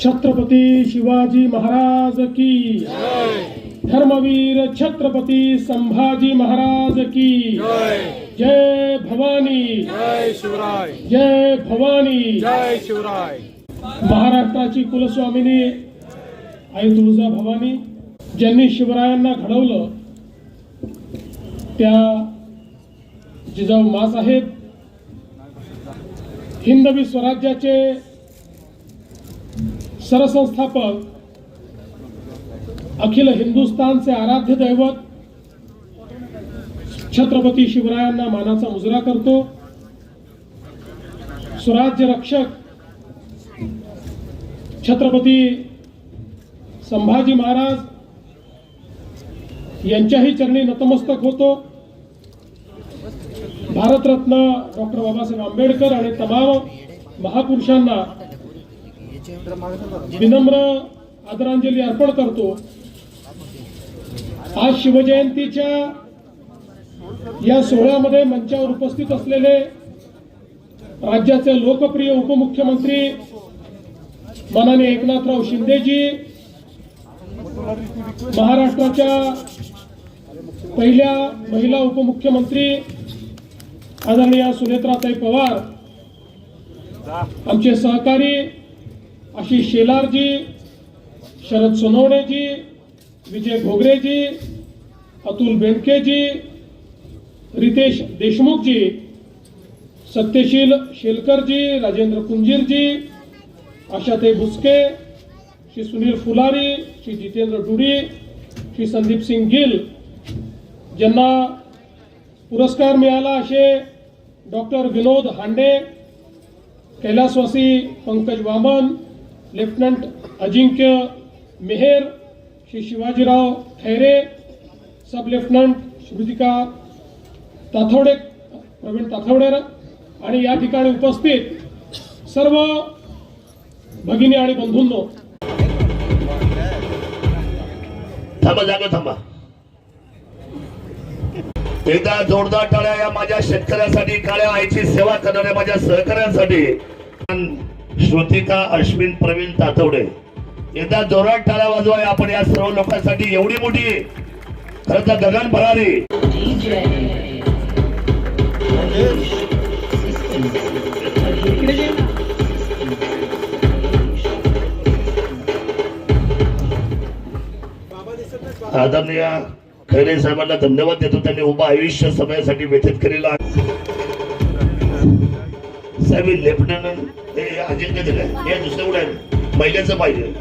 छत्रपती शिवाजी महाराज की धर्मवीर छत्रपती संभाजी महाराज की जय। भवानी। जय शिवराय। जय भवानी। जय शिवराय। महाराष्ट्राची कुलस्वामिनी आई तुळजा भवानी ज्यांनी शिवरायांना घडवलं त्या जिजाऊ मासाहेब हिंदवी स्वराज्याचे सरसंस्थापक अखिल हिंदुस्थानचे आराध्य दैवत छत्रपती शिवरायांना मानाचा मुजरा करतो. स्वराज्य रक्षक छत्रपती संभाजी महाराज यांच्याही चरणी नतमस्तक होतो. भारतरत्न डॉक्टर बाबासाहेब आंबेडकर आणि तमाम महापुरुषांना विनम्र आदरांजली अर्पण करतो. आज शिवजयंतीच्या या सोहळ्यामध्ये मंचावर उपस्थित असलेले राज्याचे लोकप्रिय उपमुख्यमंत्री मनाने एकनाथराव शिंदेजी महाराष्ट्राच्या पहिल्या महिला उपमुख्यमंत्री आदरणीय सुनेत्राताई पवार आमचे सहकारी अशी शेलारजी शरद सोनवणेजी विजय घोगरेजी अतुल बेनकेजी रितेश देशमुखजी सत्यशील शेलकरजी राजेंद्र कुंजीरजी आशाताई भुसके श्री सुनील फुलारी श्री जितेंद्र डुडी श्री संदीप सिंग गिल. ज्यांना पुरस्कार मिळाला असे डॉक्टर विनोद हांडे कैलासवासी Pankaj Vaman lieutenant Ajinkya Meher Shri Shivajirao Khaire sub lieutenant Shrutika Tathawade Pravin ताथवडेर आणि या ठिकाणी उपस्थित सर्व भगिनी आणि बंधूंनो. थांबा जागा थांबा. एकदा जोरदार टाळ्या या माझ्या शेतकऱ्यासाठी काळ्या आईची सेवा करणाऱ्या माझ्या सहकाऱ्यांसाठी. श्रुतिका अश्विन प्रवीण तातवडे. एकदा जोरात टाळा वाजवाय आपण या सर्व लोकांसाठी. एवढी मोठी खरं तर गगन भरारी. आदरणीय खैरे साहेबांना धन्यवाद देतो. त्यांनी उभं आयुष्य समयासाठी व्यतीत केलेला साहेब लेफ्टनंट हे अजिंक्य काय हे दुसरं उडायला आहे महिलेचं पाहिजे.